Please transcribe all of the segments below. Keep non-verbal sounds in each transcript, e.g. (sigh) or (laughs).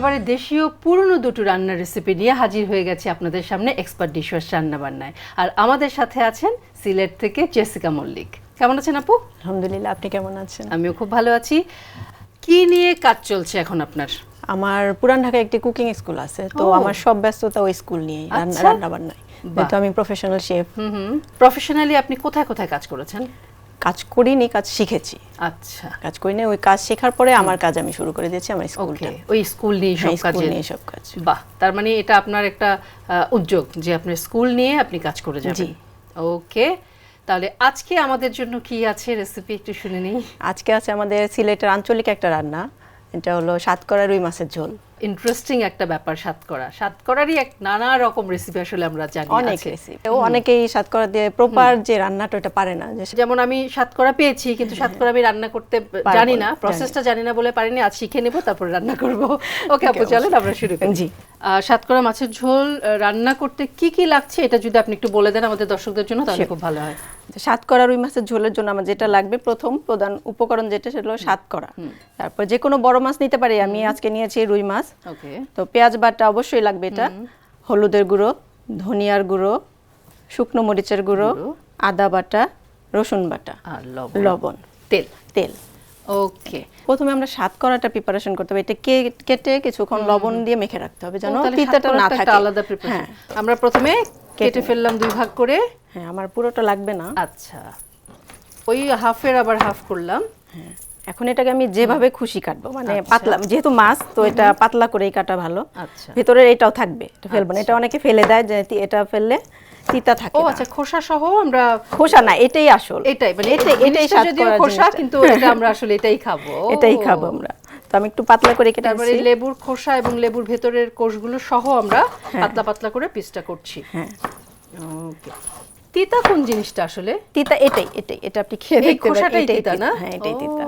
একেবারে দেশীয় পুরনো দুটো রান্নার রেসিপি নিয়ে হাজির হয়ে গেছে আপনাদের সামনে এক্সপার্ট ডিশওয়াশ রান্না বান্নায় আর আমাদের সাথে আছেন সিলেট থেকে জেসিকা মল্লিক। কেমন আছেন আপু? আলহামদুলিল্লাহ আপনি কেমন আছেন? আমিও খুব ভালো আছি। কি নিয়ে কাজ চলছে এখন আপনার? আমার পুরান ঢাকায় একটি কুকিং স্কুল আছে তো আমার সব ব্যস্ততা ওই স্কুল নিয়ে আচ্ছা। রান্না বান্নায় যেহেতু আমি প্রফেশনাল শেফ প্রফেশনালি আপনি কোথায় কোথায় কাজ করেছেন? কাজ করিনি কাজ শিখেছি। আচ্ছা। কাজ করিনি ওই কাজ শেখার পরে আমার কাজ আমি শুরু করে দিয়েছি আমার স্কুলটা। ওই স্কুল নিয়ে সব হ্যাঁ, কাজে নিয়ে সব কাজ। বাহ তার মানে এটা আপনার একটা উদ্যোগ যে আপনি স্কুল নিয়ে আপনি কাজ করে যাবেন। জি। ওকে তাহলে আজকে আমাদের জন্য কি আছে? রেসিপি একটু শুনে নিই। আজকে আছে আমাদের সিলেটের আঞ্চলিক একটা রান্না এটা হলো সাতকরা রুই মাছের ঝোল। ইন্টারেস্টিং একটা ব্যাপার সাতকরা। সাতকরারই এক নানা রকম রেসিপি আসলে আমরা জানি অনেক রেসিপি ও অনেকেই সাতকরা দিয়ে প্রপার যে রান্নাটা ওটা পারে না। যেমন আমি সাতকরা পেয়েছি কিন্তু সাতকরা আমি রান্না করতে জানি না। প্রসেসটা জানি না বলে পারিনি। আজ শিখে নেব তারপর রান্না করব। (laughs) ওকে আপু চলেন আমরা শুরু করি। জি। সাতকরা মাছের ঝোল রান্না করতে কি কি লাগছে এটা যদি আপনি একটু বলে দেন আমাদের দর্শকদের জন্য তাহলে খুব ভালো হয়। সাতকরা রুই মাছের ঝোলের জন্য আমার যেটা লাগবে প্রথম প্রধান উপকরণ যেটা সেটা হলো সাতকরা তারপর যে কোনো বড় মাছ নিতে পারি আমি আজকে নিয়েছি রুই মাছ। তো পেঁয়াজ বাটা অবশ্যই লাগবে এটা। হলুদের গুঁড়ো ধনিয়ার গুঁড়ো শুকনো মরিচের গুঁড়ো। আদা বাটা রসুন বাটা আর লবণ। তেল। তেল। ওকে। প্রথমে আমরা সাতকরাটা প্রিপারেশন করতে হবে। এটা কেটে কিছুক্ষণ লবণ দিয়ে মেখে রাখতে হবে যেন তিতাটা না থাকে। আলাদা প্রিপারেশন হ্যাঁ। আমরা প্রথমে কেটে ফেললাম দুই ভাগ করে। হ্যাঁ আমার পুরোটা লাগবে না। আচ্ছা। ওই হাফের আবার হাফ করলাম। হ্যাঁ এখন এটাকে আমি যেভাবে খুশি কাটবো মানে আচ্ছা। পাতলা যেহেতু মাছ তো এটা পাতলা করেই কাটা ভালো। আচ্ছা। ভেতরের এটাও থাকবে এটা ফেলব না। এটা অনেকে ফেলে দেয় যে এটা ফেললে তিতা থাকে ও আচ্ছা খোসা সহ আমরা খোসা না এটাই আসল। এটাই মানে এটাই এটাই যদিও খোসা কিন্তু এটা আমরা আসলে এটাই খাব। (laughs) এটাই খাব আমরা। তো আমি একটু পাতলা করে কেটে তারপরে লেবুর খোসা এবং লেবুর ভেতরের কোষগুলো সহ আমরা পাতলা পাতলা করে পিসটা করছি। হ্যাঁ। ওকে। তিতা কোন জিনিসটা আসলে? তিতা এটাই এটাই এটা আপনি খেয়ে দেখতে পারেন। খোসাটাই এটাই তিতা না? হ্যাঁ এটাই তিতা।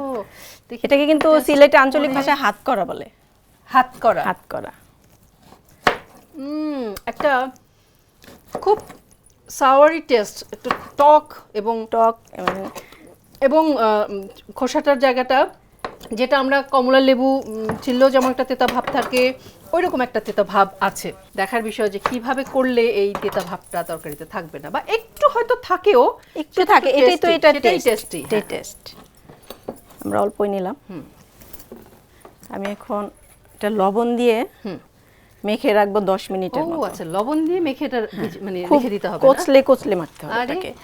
এটাকে কিন্তু সিলেটে আঞ্চলিক ভাষায় হাত করা বলে। হাত করা। হাত করা। একটা খুব সাওয়ারি টেস্ট একটু টক এবং টক এবং খোসাটার জায়গাটা যেটা আমরা কমলা লেবু ছিললেও যেমন একটা তেতা ভাব থাকে ওই রকম একটা তেতা ভাব আছে। দেখার বিষয় যে কীভাবে করলে এই তেতা ভাবটা তরকারিতে থাকবে না বা একটু হয়তো থাকেও একটু থাকে এটাই তো এটা টেস্টি টেস্ট আমরা অল্পই নিলাম। আমি এখন এটা লবণ দিয়ে হুম। মেখে রাখব দশ ও মিনিটের মতো। আচ্ছা লবণ দিয়ে মেখে এটা মানে রেখে দিতে হবে? কোচলে কোচলে মারতে হবে এটাকে। (laughs)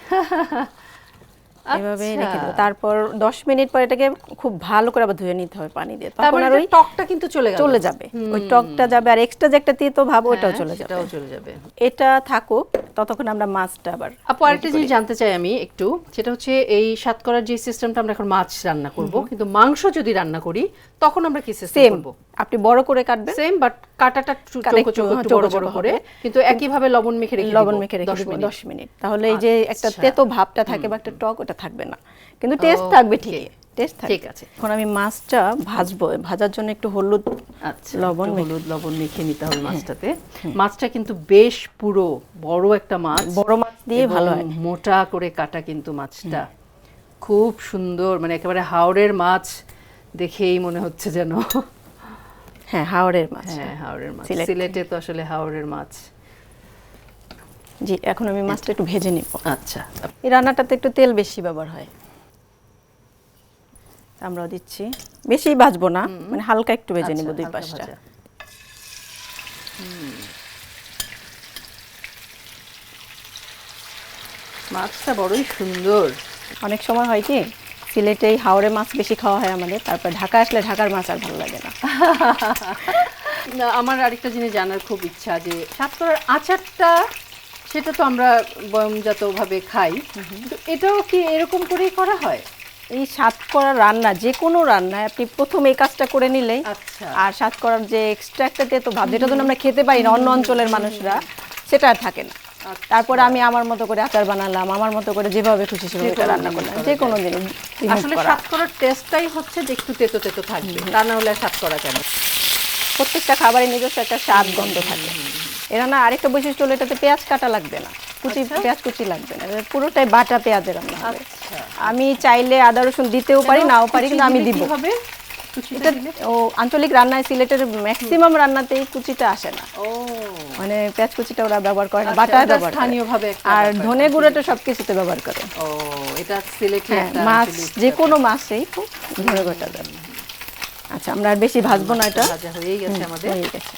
এভাবে আচ্ছা। রেখে দেবো। তারপর দশ মিনিট পর এটাকে খুব ভালো করে আবার ধুয়ে নিতে হবে পানি দিয়ে। তখন আর ওই টকটা কিন্তু চলে গেল। চলে যাবে। ওই টকটা যাবে। আর এক্সট্রা যে একটা তিতো ভাব ওটাও হ্যাঁ, চলে যাবে। সেটাও চলে যাবে। এটা থাকুক ততক্ষণ আমরা মাছটা আবার আপু আরেকটা জিনিস জানতে চাই আমি একটু। সেটা হচ্ছে এই সাতকরার যে সিস্টেমটা আমরা এখন মাছ রান্না করব কিন্তু মাংস যদি রান্না করি তখন আমরা কি সিস্টেম করব? আপনি বড় করে কাটবেন। সেম বাট কাটাটা হ্যাঁ, বড় বড় করে কিন্তু একইভাবে লবণ মেখে রেখে লবণ মেখে রেখে 10 মিনিট। দশ মিনিট। তাহলে এই যে একটা আচ্ছা। তেতো ভাবটা থাকে বা একটা টক ওটা থাকবে না। কিন্তু টেস্ট থাকবে ঠিকই টেস্ট থাকবে। ঠিক আছে। এখন আমি মাছটা ভাজবো ভাজার জন্য একটু হলুদ আচ্ছা লবণ হলুদ লবণ মেখে নিতে হবে মাছটাতে। মাছটা কিন্তু বেশ পুরো বড় একটা মাছ। বড় মাছ দিয়ে ভালো হয়। মোটা করে কাটা কিন্তু মাছটা। খুব সুন্দর মানে একেবারে হাওড়ের মাছ দেখেই মনে হচ্ছে যেন। হ্যাঁ হাওড়ের মাছ। হ্যাঁ হাওড়ের মাছ। সিলেটে। তো আসলে হাওড়ের মাছ। জি এখন আমি মাছটা একটু ভেজে নিব। আচ্ছা। এই রান্নাটাতে একটু তেল বেশি ব্যবহার হয়। আমরাও দিচ্ছি। বেশি ভাজবো না মানে হালকা একটু ভেজে নিব আচ্ছা, দুই পাশটা। মাছটা বড়ই সুন্দর। অনেক সময় হয় কি সিলেটে এই হাওড়ে মাছ বেশি খাওয়া হয় আমাদের। তারপর ঢাকা আসলে ঢাকার মাছ আর ভালো লাগে না। (laughs) আমার আরেকটা জিনিস জানার খুব ইচ্ছা যে সাতকরার আচারটা সেটা তো আমরা বয়মজাতভাবে খাই। কিন্তু এটাও কি এরকম করেই করা হয়? এই স্বাদ করা রান্না যে কোনো রান্নায় আপনি প্রথম এই কাজটা করে নিলে আচ্ছা। আর স্বাদ করার যে এক্সট্রা একটা তেতো ভাব যেটা জন্য আমরা খেতে পারি না অন্য অঞ্চলের মানুষরা সেটা আর থাকে না। আচ্ছা। তারপরে আমি আমার মতো করে আচার বানালাম আমার মতো করে যেভাবে খুশি সেভাবে রান্না করলাম যে কোনো জিনিস। আসলে করা। সাতকরার টেস্টটাই হচ্ছে যে একটু তেতো তেতো থাকবে তা না হলে সাতকরা কেন প্রত্যেকটা খাবারের নিজস্ব একটা স্বাদ গন্ধ থাকে। এরা না আরেকটা বৈশিষ্ট্য হলো এটাতে পেঁয়াজ কাটা লাগবে না। কুচি পেঁয়াজ কুচি লাগবে না। পুরোটাই বাটা পেঁয়াজের রান্না হবে। আচ্ছা। আমি চাইলে আদা রসুন দিতেও পারি নাও পারি কিন্তু আমি দিব। কি হবে? এটা ও আঞ্চলিক রান্নায় সিলেটের ম্যাক্সিমাম রান্নাতে এই কুচিটা আসে না। ও। মানে পেঁয়াজ কুচিটা ওরা ব্যবহার করে না আচ্ছা, বাটা ব্যবহার। স্থানীয়ভাবে আর ধনে গুঁড়োটা সব কিছুতে ব্যবহার করে। ও এটা সিলেটি হ্যাঁ মাছ যে কোনো মাছেই খুব ধনে গুঁড়োটা আচ্ছা আমরা আর বেশি ভাজবো না এটা। ভাজা হয়েই গেছে আমাদের। হয়ে গেছে।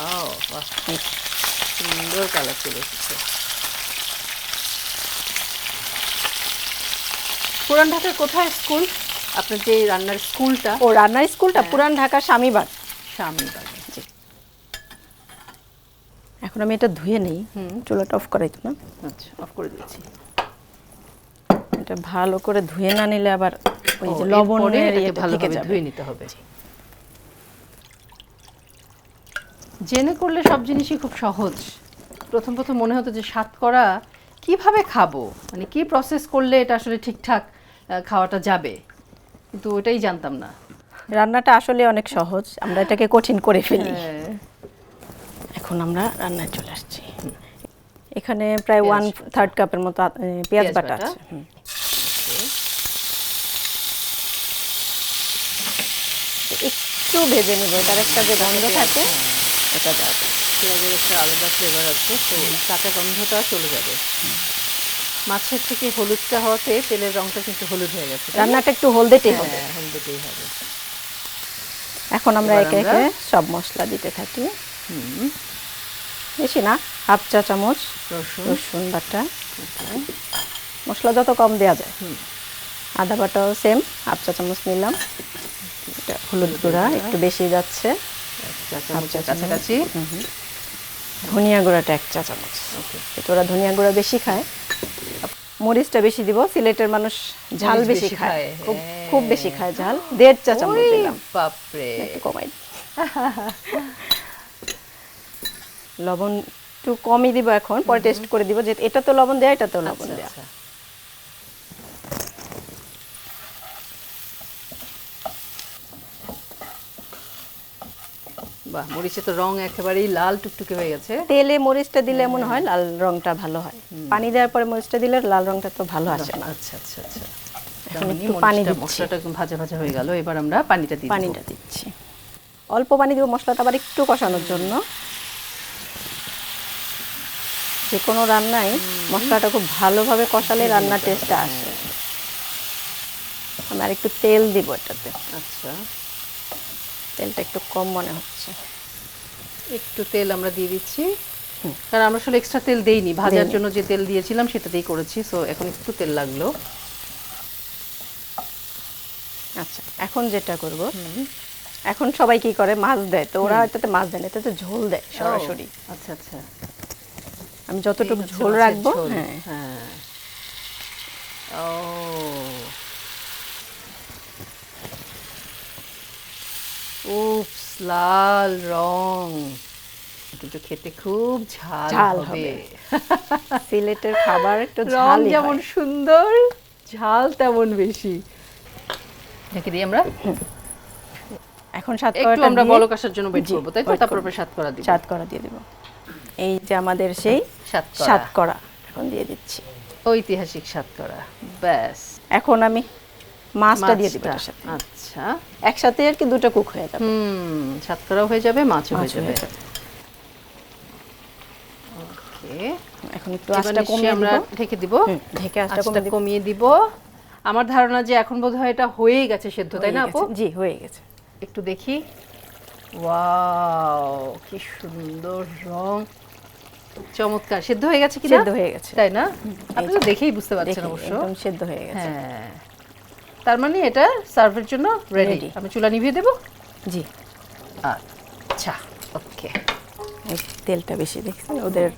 ও সুন্দর কালার চলে এসেছে। পুরান ঢাকার কোথায় স্কুল? আপনার যে রান্নার স্কুলটা ও রান্নার স্কুলটা হ্যাঁ। পুরান ঢাকা স্বামীবাগ। স্বামী বাড়ি এখন আমি এটা ধুয়ে নেই চুলাটা অফ করাই তো না আচ্ছা অফ করে দিয়েছি। এটা ভালো করে ধুয়ে না নিলে আবার ওই যে লবণের ভালোভাবে ধুয়ে নিতে হবে। জেনে করলে সব জিনিসই খুব সহজ। প্রথম প্রথম মনে হতো যে স্বাদ করা কীভাবে খাব? মানে কি প্রসেস করলে এটা আসলে ঠিকঠাক খাওয়াটা যাবে? কিন্তু ওটাই জানতাম না। রান্নাটা আসলে অনেক সহজ আমরা এটাকে কঠিন করে ফেলি। হ্যাঁ, এখন আমরা রান্নায় চলে আসছি। এখানে প্রায় ওয়ান থার্ড কাপের মতো পেঁয়াজ বাটা। আছে। একটু ভেজে নিব এটার একটা যে গন্ধ থাকে। এটা যাবে পেঁয়াজের একটা আলাদা ফ্লেভার আছে তো কাঁচা গন্ধটা চলে যাবে। মাছের থেকে হলুদটা হওয়াতে তেলের রংটা কিন্তু হলুদ হয়ে গেছে রান্নাটা একটু হলদেটে হবে। হ্যাঁ হলদেতেই হবে। এখন আমরা একে একে সব মশলা দিতে থাকি। হুম। বেশি না হাফ চা চামচ রসুন। রসুন বাটা। মশলা যত কম দেওয়া যায়। আদা বাটাও সেম হাফ চা চামচ নিলাম। এটা হলুদ গুঁড়া একটু বেশি যাচ্ছে। এক চা কাছাকাছি। ধনিয়া গুঁড়াটা এক চা চামচ। ওকে তো ওরা ধনিয়া গুঁড়া বেশি খায় মরিচটা বেশি দিব সিলেটের মানুষ ঝাল বেশি খায়। খুব হ্যাঁ। খুব বেশি খায় ঝাল। দেড় চা চামচ দিলাম। বাপরে। একটু কমাই। লবণ একটু কমই দিব এখন পরে টেস্ট করে দিব যে এটা তো লবণ দেয়া এটা তো লবণ আচ্ছা, দেয়া বাহ মরিচে তো রং একেবারেই লাল টুকটুকে হয়ে গেছে। তেলে মরিচটা দিলে এমন হয় লাল রংটা ভালো হয়। পানি দেওয়ার পরে মরিচটা দিলে লাল রংটা তো ভালো আসে না। আচ্ছা আচ্ছা আচ্ছা। মানে পানি মশলাটা ভাজা ভাজা হয়ে গেল এবার আমরা পানিটা দিই পানিটা দিচ্ছি। অল্প পানি দিব মশলাটা আবার একটু কষানোর জন্য। যে কোনো রান্নায় মশলাটা খুব ভালোভাবে কষালে রান্নার টেস্টটা আসে। আমি আর একটু তেল দিব এটাতে। আচ্ছা। তেলটা একটু কম মনে হচ্ছে। একটু তেল আমরা দিয়ে দিচ্ছি। কারণ আমরা আসলে এক্সট্রা তেল দেইনি ভাজার জন্য যে তেল দিয়েছিলাম সেটা দিয়েই করেছি সো এখন একটু তেল লাগল। আচ্ছা এখন যেটা করব এখন সবাই কি করে? মাছ দেয়। তো ওরা এটাতে মাছ দেয় না এটাতে ঝোল দেয় সরাসরি। আচ্ছা আচ্ছা। আমি যতটুকু ঝোল রাখব হ্যাঁ। হ্যাঁ। ও উপস লাল রং। কিন্তু খেতে খুব ঝাল ঝাল হবে। সিলেটের খাবার একটু ঝাল যেমন সুন্দর ঝাল তেমন বেশি। ঢেকে দিই আমরা। এখন সাত একটু আমরা বলক আসার জন্য ওয়েট করব তাই তো? তারপর। সাত করা দিব। সাত করা দিয়ে দিব। এই যে আমাদের সেই সাত সাত করা করা। এখন দিয়ে দিচ্ছি। ঐতিহাসিক সাত করা। ব্যাস। এখন আমি মাছটা দিয়ে দিব মাছটা। এটার সাথে। আচ্ছা। একসাথে আর কি দুটো কুক হয়ে যাবে। হুম সাতকরাও হয়ে যাবে মাছও হয়ে যাবে। ওকে। এখন একটু আঁচটা কমিয়ে আমরা ঢেকে দিব। ঢেকে আঁচটা আঁচটা কমিয়ে দিব। আমার ধারণা যে এখন বোধহয় এটা হয়েই গেছে সেদ্ধ তাই না আপু? জি হয়ে গেছে। একটু দেখি। ওয়াও কি সুন্দর রং। চমৎকার। সেদ্ধ হয়ে গেছে কি সেদ্ধ হয়ে গেছে। তাই না? আপনি তো দেখেই বুঝতে পারছেন অবশ্য। একদম সেদ্ধ হয়ে গেছে। হ্যাঁ। তার মানে এটা সার্ভের জন্য রেডি আমি চুলা নিভিয়ে দেবো? জি। আচ্ছা ওকে এই তেলটা বেশি দেখছেন ওদের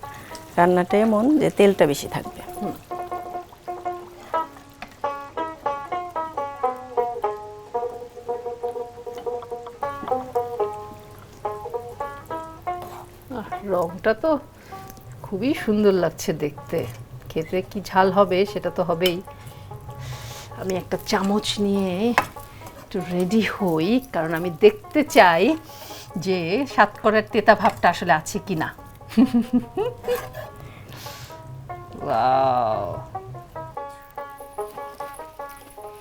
রান্নাটা এমন যে তেলটা বেশি থাকবে। আহ, রংটা তো খুবই সুন্দর লাগছে দেখতে। খেতে কি ঝাল হবে সেটা তো হবেই। আমি একটা চামচ নিয়ে একটু রেডি হই কারণ আমি দেখতে চাই যে সাতকরার তেতা ভাবটা আসলে আছে কি না (laughs)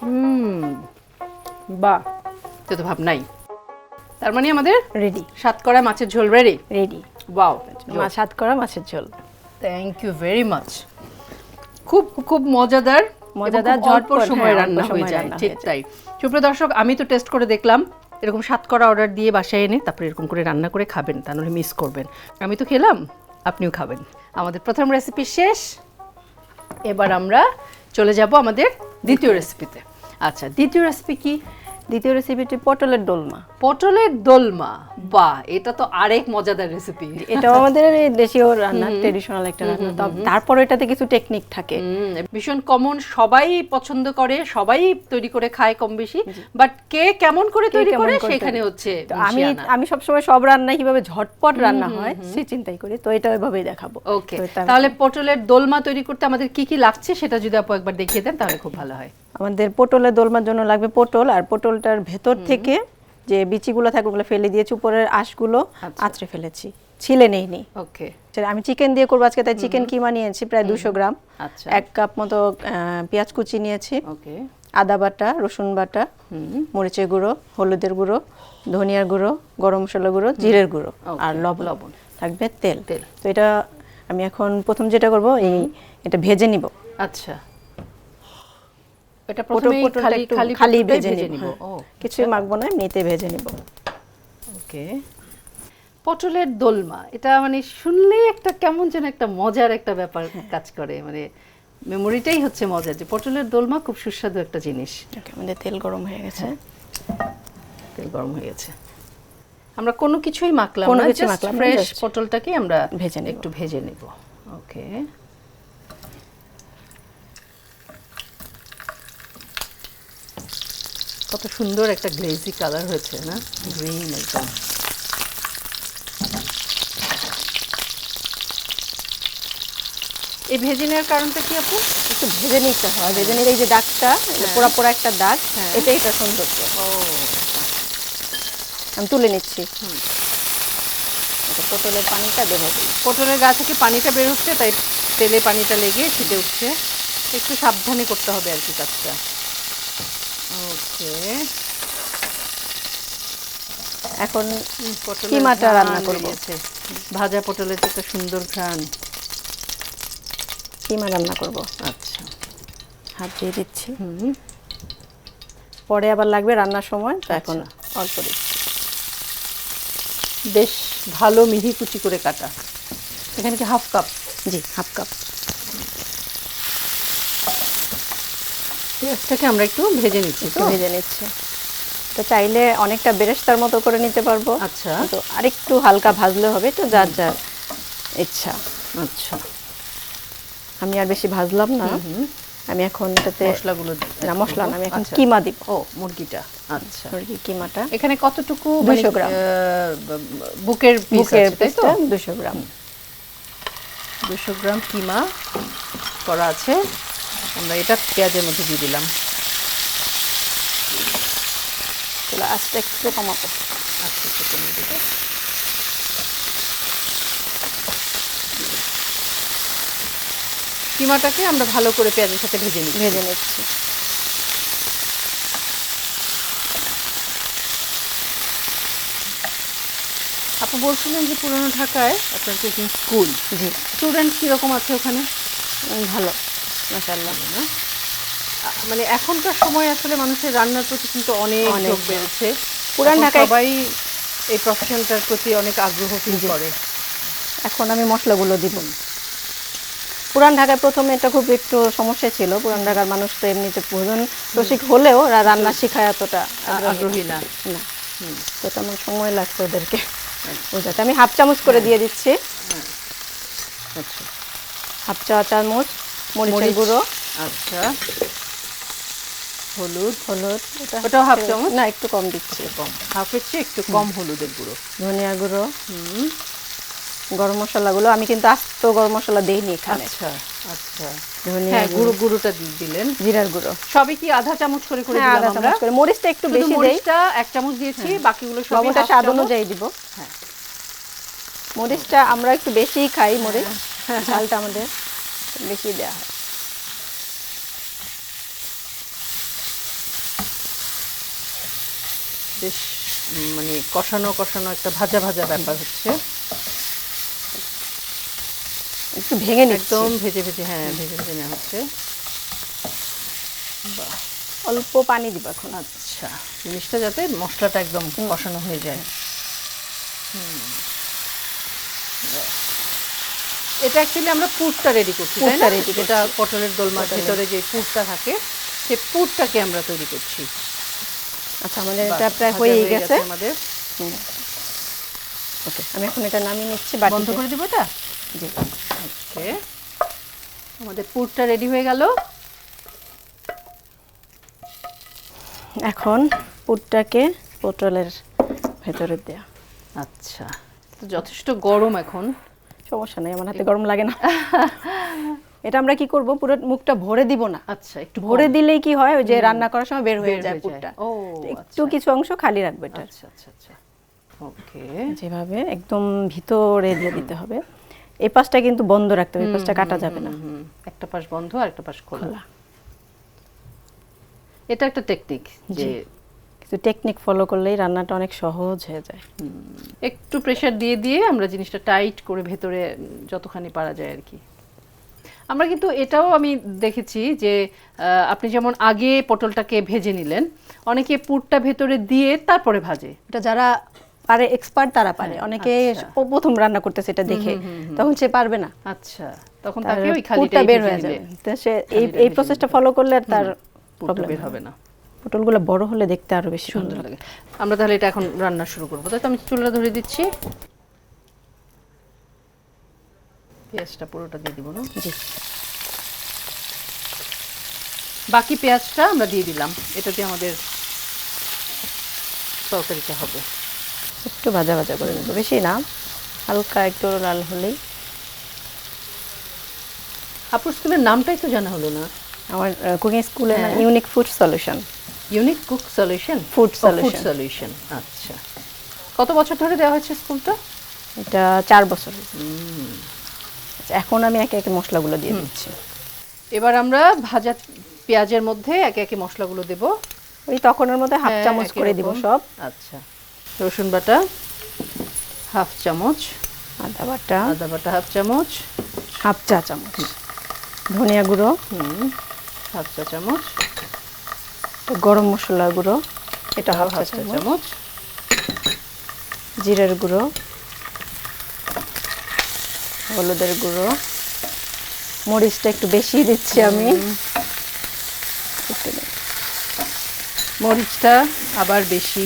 হুম বাহ তেতো ভাব নাই। তার মানে আমাদের রেডি সাতকড়া মাছের ঝোল রেডি রেডি ওয়াও মাছ হাত করা মাছের ঝোল। থ্যাংক ইউ ভেরি মাচ খুব খুব মজাদার মজাদার, ঝটপট, সময়ে হ্যাঁ, রান্না হয়ে যায়। ঠিক তাই। সুপ্রিয় দর্শক আমি তো টেস্ট করে দেখলাম এরকম সাতকরা অর্ডার দিয়ে বাসায় এনে তারপরে এরকম করে রান্না করে খাবেন তা নাহলে মিস করবেন। আমি তো খেলাম আপনিও খাবেন। আমাদের প্রথম রেসিপি শেষ। এবার আমরা চলে যাব আমাদের দ্বিতীয় রেসিপিতে আচ্ছা দ্বিতীয় রেসিপি কি? দ্বিতীয় রেসিপিটি পটলের দোলমা। পটলের দোলমা। বাহ এটা তো আরেক মজাদার রেসিপি এটাও আমাদের এই দেশীয় রান্না ট্রেডিশনাল একটা রান্না। তারপর এটাতে কিছু টেকনিক থাকে। ভীষণ কমন সবাই পছন্দ করে সবাই তৈরি করে খায় কম বেশি। বাট কে কেমন করে তৈরি করে সেখানে হচ্ছে আমি। আমি সবসময় সব রান্না কীভাবে ঝটপট রান্না হয় সে চিন্তাই করি। তো এটা ওইভাবেই দেখাবো। ওকে তাহলে পটলের দোলমা তৈরি করতে আমাদের কি কি লাগছে সেটা যদি আপু একবার দেখিয়ে দেন তাহলে খুব ভালো হয়। আমাদের পটলের দোলমার জন্য লাগবে পটল আর পটলটার ভেতর থেকে যে বিচিগুলো থাকে ওগুলো ফেলে দিয়েছি উপরের আঁশগুলো আচ্ছা। আঁচড়ে ফেলেছি। ছিলে নেইনি ওকে। আমি চিকেন দিয়ে করব আজকে তাই চিকেন কিমা নিয়েছি প্রায় দুশো গ্রাম। আচ্ছা। এক কাপ মতো পেঁয়াজ কুচি নিয়েছি। ওকে। আদা বাটা রসুন বাটা মরিচের গুঁড়ো হলুদের গুঁড়ো ধনিয়ার গুঁড়ো গরম মশলা গুঁড়ো জিরের গুঁড়ো আর লব লবণ। থাকবে তেল। তেল। তো এটা আমি এখন প্রথম যেটা করব এই এটা ভেজে নিব। আচ্ছা। এটা প্রথমে খালি খালি খালি ভেজে নিব। হ্যাঁ। কিছুই মাখবো না এমনিতে ভেজে নিব। ওকে। পটলের দোলমা এটা মানে শুনলেই একটা কেমন যেন একটা মজার একটা ব্যাপার হ্যাঁ। কাজ করে মানে মেমোরিটাই হচ্ছে মজার যে পটলের দোলমা খুব সুস্বাদু একটা জিনিস। আমাদের তেল গরম হয়ে গেছে। তেল গরম হয়ে গেছে। আমরা কোনো কিছুই মাখলাম না ফ্রেশ পটলটাকে আমরা ভেজে। একটু ভেজে নেব। ওকে। কত সুন্দর একটা গ্লেজি কালার হয়েছে না? গ্রিন একদম। এই ভেজে নেওয়ার কারণটা কি আপু? একটু ভেজে নিতে হয়। ভেজে নিলে এই যে দাগটা পোড়া পোড়া একটা দাগ হ্যাঁ। এটাই এটা সৌন্দর্য। ও। আমি তুলে নিচ্ছি। পটলের পানিটা বের হবে পটলের গা থেকে পানিটা বের হচ্ছে তাই তেলে পানিটা লেগে ছিটে উঠছে। একটু সাবধানে করতে হবে আর কি কাজটা। ওকে। এখন কিমাটা রান্না করব। ভাজা পটলের একটা সুন্দর ঘ্রাণ। কিমা রান্না করব? আচ্ছা। হাত দিয়ে দিচ্ছি। পরে আবার লাগবে রান্নার সময় তো এখন আচ্ছা। অল্প দিচ্ছি। বেশ ভালো মিহি কুচি করে কাটা। এখানে কি হাফ কাপ? জি হাফ কাপ। পেঁয়াজটাকে আমরা একটু ভেজে নিচ্ছি তো? ভেজে নিচ্ছি। তো চাইলে অনেকটা বেরেস্তার মতো করে নিতে পারব। আচ্ছা। তো আরেকটু হালকা ভাজলে হবে তো যার যার ইচ্ছা। আচ্ছা। আমি আর বেশি ভাজলাম না। আমি এখন এটাতে মশলাগুলো না মশলা না আমি এখন আচ্ছা। কিমা দিব। ও মুরগিটা। আচ্ছা। মুরগি কিমাটা। এখানে কতটুকু 200 গ্রাম। বুকের বুকের তাই তো? পিসটা দুশো গ্রাম। দুশো গ্রাম কিমা করা আছে। আমরা এটা পেঁয়াজের মধ্যে দিয়ে দিলাম। চলো আস্তে একটু কমাবো। আস্তে একটু কমিয়ে দেবো। কিমাটাকে আমরা ভালো করে পেঁয়াজের সাথে ভেজে নিই ভেজে নিচ্ছি। আপু বলছিলেন যে পুরনো ঢাকায় আপনার কুকিং স্কুল জি। স্টুডেন্ট কীরকম আছে ওখানে? ভালো। আ- মানে এখনকার সময় আসলে মানুষের রান্নার প্রতি কিন্তু অনেক অনেক ঝোঁক বেড়েছে। পুরান ঢাকায়- সবাই এই প্রফেশনটার প্রতি অনেক আগ্রহ ফিল করে। এখন আমি মশলাগুলো দিব। পুরান ঢাকায় প্রথমে এটা খুব একটু সমস্যা ছিল। পুরান ঢাকার মানুষ তো এমনিতে ভোজন রসিক হলেও রান্না শেখায় এতটা আগ্রহী আগ্রহী না। না। তো তেমন সময় লাগছে ওদেরকে বোঝাতে। আমি হাফ চামচ করে দিয়ে দিচ্ছি। আচ্ছা। হাফ চা চামচ। মরিচের মরিচ। গুঁড়ো। আচ্ছা। হলুদ। হলুদ ওটাও হাফ চামচ? না একটু কম দিচ্ছি। কম। হাফের চেয়ে একটু কম হলুদের গুঁড়ো। ধনিয়া গুঁড়ো। হুম। গরম মশলাগুলো আমি কিন্তু আস্ত গরম মশলা দেইনি এখানে। আচ্ছা আচ্ছা। হ্যাঁ গুঁড়ো। গুঁড়ো গুঁড়োটা দিলেন। জিরার গুঁড়ো। সবই কি আধা চামচ করে করে হ্যাঁ দিলাম আধা চামচ করে। মরিচটা একটু বেশি দেই। মরিচটা এক চামচ দিয়েছি বাকিগুলো সবই লবণটা স্বাদ অনুযায়ী দিব। হ্যাঁ। মরিচটা আমরা একটু বেশিই খাই মরিচ। ঝালটা আমাদের। বেশি দেওয়া হয়। বেশ মানে কষানো কষানো একটা ভাজা ভাজা ব্যাপার হচ্ছে। একটু ভেঙে একদম ভেজে ভেজে হ্যাঁ ভেজে ভেজে নেওয়া হচ্ছে। অল্প পানি দিব এখন। আচ্ছা জিনিসটা যাতে মশলাটা একদম কষানো হয়ে যায়। হুম। এটা অ্যাকচুয়ালি আমরা পুরটা রেডি করছি তাই না? ready যেটা পটলের দোলমার ভিতরে যে পুরটা থাকে সেই পুরটাকে আমরা তৈরি করছি। আচ্ছা আমাদের এটা প্রায় হয়ে হয়ে গেছে। আমাদের। ওকে আমি এখন এটা নামিয়ে নিচ্ছি বন্ধ করে দিব এটা? জি। ওকে। আমাদের পুরটা রেডি হয়ে গেল। এখন পুরটাকে পটলের ভেতরে দেয়া। আচ্ছা তো যথেষ্ট গরম এখন। সমস্যা নাই আমার হাতে গরম লাগে না। এটা আমরা কি করব? পুরো মুখটা ভরে দিব না। আচ্ছা একটু ভরে দিলেই কি হয়? ওই যে রান্না করার সময় বের হয়ে যায় পুরটা। ও, একটু আচ্ছা। কিছু অংশ খালি রাখবে এটা আচ্ছা আচ্ছা আচ্ছা। ওকে। যেভাবে একদম ভিতরে দিয়ে দিতে হবে। এই পাশটা কিন্তু বন্ধ রাখতে হবে এই পাশটা কাটা যাবে না। একটা পাশ বন্ধ আর একটা পাশ খোলা। এটা একটা টেকনিক যে কিছু টেকনিক ফলো করলেই রান্নাটা অনেক সহজ হয়ে যায়। একটু প্রেসার দিয়ে দিয়ে আমরা জিনিসটা টাইট করে ভেতরে যতখানি পারা যায় আর কি। আমরা কিন্তু এটাও আমি দেখেছি যে আপনি যেমন আগে পটলটাকে ভেজে নিলেন অনেকে পুরটা ভেতরে দিয়ে তারপরে ভাজে। এটা যারা পারে এক্সপার্ট তারা পারে। অনেকে আচ্ছা। প্রথম রান্না করতেছে এটা দেখে। তখন সে পারবে না। আচ্ছা তখন তাকে ওই পুরটা বের হয়ে যাবে। সে এই এই প্রসেসটা ফলো করলে তার প্রবলেম হবে না। পটলগুলো বড় হলে দেখতে আরও বেশি সুন্দর লাগে। আমরা তাহলে এটা এখন রান্না শুরু করব। তাই তো আমি চুলা ধরে দিচ্ছি। পেঁয়াজটা পুরোটা দিয়ে দিব না? জি। বাকি পেঁয়াজটা আমরা দিয়ে দিলাম। এটা দিয়ে আমাদের তরকারিটা হবে। একটু ভাজা ভাজা করে নেব। বেশি না হালকা একটু লাল হলেই। আপুর স্কুলের নামটাই তো জানা হলো না। আমার কুকিং স্কুলে হ্যাঁ। Unique food solution. Unique cook solution food solution. Solution আচ্ছা। কত বছর ধরে দেওয়া হয়েছে স্কুলটা? এটা চার বছর আচ্ছা, এখন আমি একে একে মশলাগুলো দিয়ে দিচ্ছি। এবার আমরা ভাজা পেঁয়াজের মধ্যে একে একে মশলাগুলো দেব। ওই তখনের মধ্যে হাফ হ্যাঁ, চামচ করে দিব সব। আচ্ছা। রসুন বাটা হাফ চামচ। আদা বাটা। আদা বাটা হাফ চামচ। হাফ চা চামচ। ধনিয়া গুঁড়ো। হুম হাফ চা চামচ। গরম মশলা গুঁড়ো এটা হাফ চা চা চামচ। চামচ। জিরের গুঁড়ো হলুদের গুঁড়ো। মরিচটা একটু বেশি দিচ্ছি আমি। মরিচটা আবার বেশি।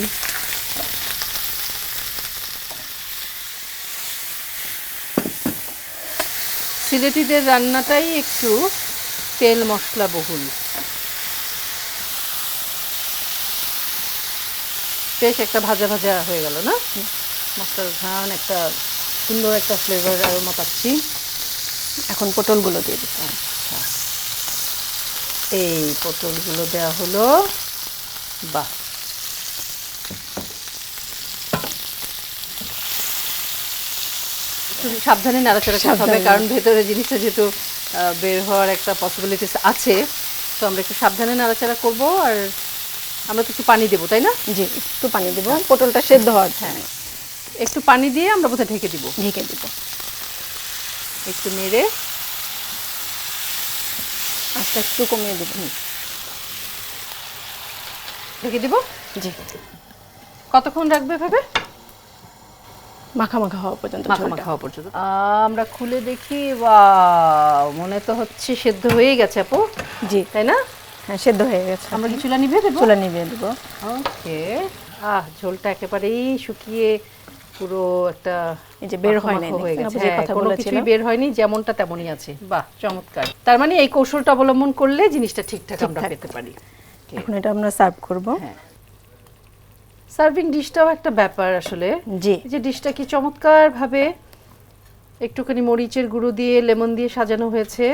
সিলেটিদের রান্নাটাই একটু তেল মশলা বহুল। বেশ একটা ভাজা ভাজা হয়ে গেল না? মশলার ঘ্রাণ একটা সুন্দর একটা ফ্লেভার আরোমা পাচ্ছি। এখন পটলগুলো দিয়ে দিচ্ছি। এই পটলগুলো দেওয়া হলো বাহ! একটু সাবধানে নাড়াচাড়া করতে হবে কারণ ভেতরে জিনিসটা যেহেতু বের হওয়ার একটা পসিবিলিটিস আছে তো আমরা একটু সাবধানে নাড়াচাড়া করব আর আমরা তো একটু পানি দেবো তাই না? জি একটু পানি দেব। পটলটা সেদ্ধ হওয়ার জন্য। একটু পানি দিয়ে আমরা বোধহয় ঢেকে দিব। ঢেকে দিব। একটু নেড়ে। আস্তে একটু কমিয়ে দিব। ঢেকে দিব? জি। কতক্ষণ রাখবে ভাবে মাখা মাখা হওয়া পর্যন্ত মাখা মাখা হওয়া পর্যন্ত। আমরা খুলে দেখি ওয়াও মনে তো হচ্ছে সেদ্ধ হয়ে গেছে আপু। জি। তাই না? হ্যাঁ সেদ্ধ হয়ে গেছে। আমরা কি চুলা নিভে দেবো? চুলা নিভিয়ে দিব। ওকে। আহ ঝোলটা একেবারেই শুকিয়ে পুরো একটা এই যে বের হয় নাই, হয়ে গেছে। যে হ্যাঁ, কথা কোনো? কিছুই বের হয়নি যেমনটা তেমনই আছে। বাহ চমৎকার। তার মানে এই কৌশলটা অবলম্বন করলে জিনিসটা ঠিকঠাক আমরা পেতে পারি। এখন এটা আমরা সার্ভ করব। হ্যাঁ। সার্ভিং ডিশটাও একটা ব্যাপার আসলে। জি। যে ডিশটা কি চমৎকার ভাবে একটুখানি মরিচের গুঁড়ো দিয়ে লেমন দিয়ে সাজানো হয়েছে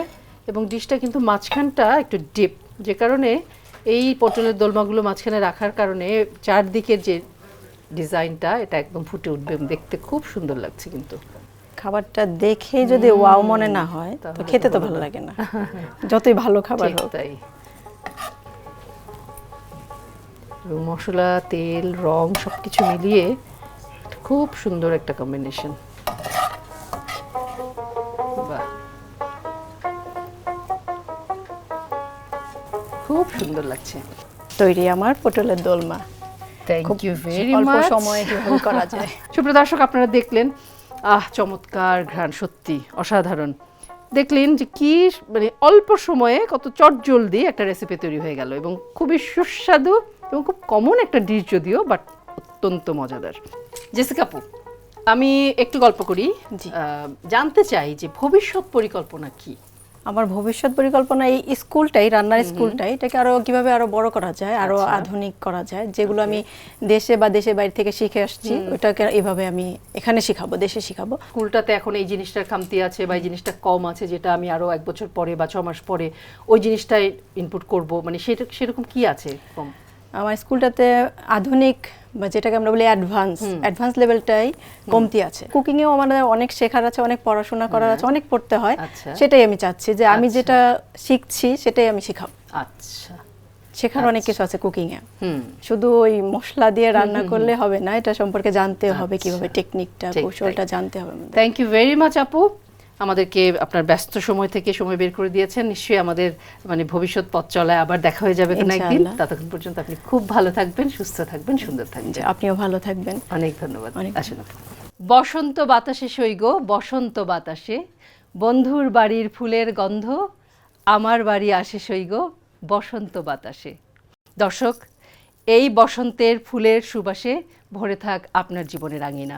এবং ডিশটা কিন্তু মাঝখানটা একটু ডিপ যে কারণে এই পটলের দোলমাগুলো মাঝখানে রাখার কারণে চারদিকের যে ডিজাইনটা এটা একদম ফুটে উঠবে দেখতে খুব সুন্দর লাগছে কিন্তু। খাবারটা দেখে যদি ওয়াও মনে না হয় তো খেতে তো ভালো লাগে। না। যতই ভালো খাবার হোক। তাই। এবং মশলা তেল রং সব কিছু মিলিয়ে খুব সুন্দর একটা কম্বিনেশন খুব সুন্দর লাগছে। তৈরি আমার পটলের দোলমা। থ্যাংক ইউ ভেরি অল্প সময়ে কীভাবে করা যায়। (laughs) সুপ্রিয় দর্শক আপনারা দেখলেন আহ চমৎকার ঘ্রাণ সত্যি অসাধারণ। দেখলেন যে কি মানে অল্প সময়ে কত চটজলদি একটা রেসিপি তৈরি হয়ে গেল এবং খুবই সুস্বাদু এবং খুব কমন একটা ডিশ যদিও বাট অত্যন্ত মজাদার। জেসিকা আপু আমি একটু গল্প করি। জানতে চাই যে ভবিষ্যৎ পরিকল্পনা কি? আমার ভবিষ্যৎ পরিকল্পনা এই স্কুলটাই রান্নার স্কুলটাই এটাকে আরও কীভাবে আরও বড় করা যায় আরও আচ্ছা। আধুনিক করা যায় যেগুলো আমি দেশে বা দেশের বাইরে থেকে শিখে আসছি ওটাকে এভাবে আমি এখানে শিখাবো দেশে শিখাবো। স্কুলটাতে এখন এই জিনিসটার খামতি আছে বা এই জিনিসটা কম আছে যেটা আমি আরও এক বছর পরে বা ছ মাস পরে ওই জিনিসটাই ইনপুট করব মানে সেটা সেরকম কি আছে কম? আমার স্কুলটাতে আধুনিক বা যেটাকে আমরা বলি অ্যাডভান্স অ্যাডভান্স লেভেলটাই কমতি আছে। কুকিংয়েও আমাদের অনেক শেখার আছে অনেক পড়াশোনা করার আছে অনেক পড়তে হয়। আচ্ছা। সেটাই আমি চাচ্ছি যে আমি আচ্ছা। যেটা শিখছি সেটাই আমি শিখাবো। আচ্ছা। শেখার অনেক কিছু আছে কুকিংয়ে হুম। শুধু ওই মশলা দিয়ে রান্না করলে হবে না এটা সম্পর্কে জানতে হবে আচ্ছা। কীভাবে টেকনিকটা কৌশলটা জানতে হবে থ্যাংক ইউ ভেরি মাচ আপু। আমাদেরকে আপনার ব্যস্ত সময় থেকে সময় বের করে দিয়েছেন। নিশ্চয়ই আমাদের মানে ভবিষ্যৎ পথ চলায় আবার দেখা হয়ে যাবে কোনো একদিন। ততক্ষণ পর্যন্ত আপনি খুব ভালো থাকবেন সুস্থ থাকবেন সুন্দর থাকবেন। আপনিও ভালো থাকবেন। অনেক ধন্যবাদ। আসুন বসন্ত বাতাসে সইগ বসন্ত বাতাসে। বন্ধুর বাড়ির ফুলের গন্ধ আমার বাড়ি আসে সইগ বসন্ত বাতাসে। দর্শক এই বসন্তের ফুলের সুবাসে ভরে থাক আপনার জীবনের আঙিনা।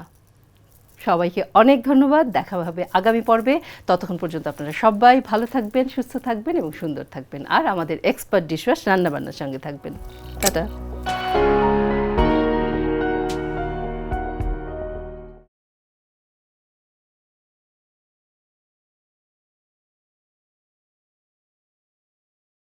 সবাইকে অনেক ধন্যবাদ। দেখা হবে আগামী পর্বে। ততক্ষণ পর্যন্ত আপনারা সবাই ভালো থাকবেন, সুস্থ থাকবেন এবং সুন্দর থাকবেন। আর আমাদের এক্সপার্ট ডিশওয়াশ রান্নাবান্নার সঙ্গে থাকবেন। টাটা।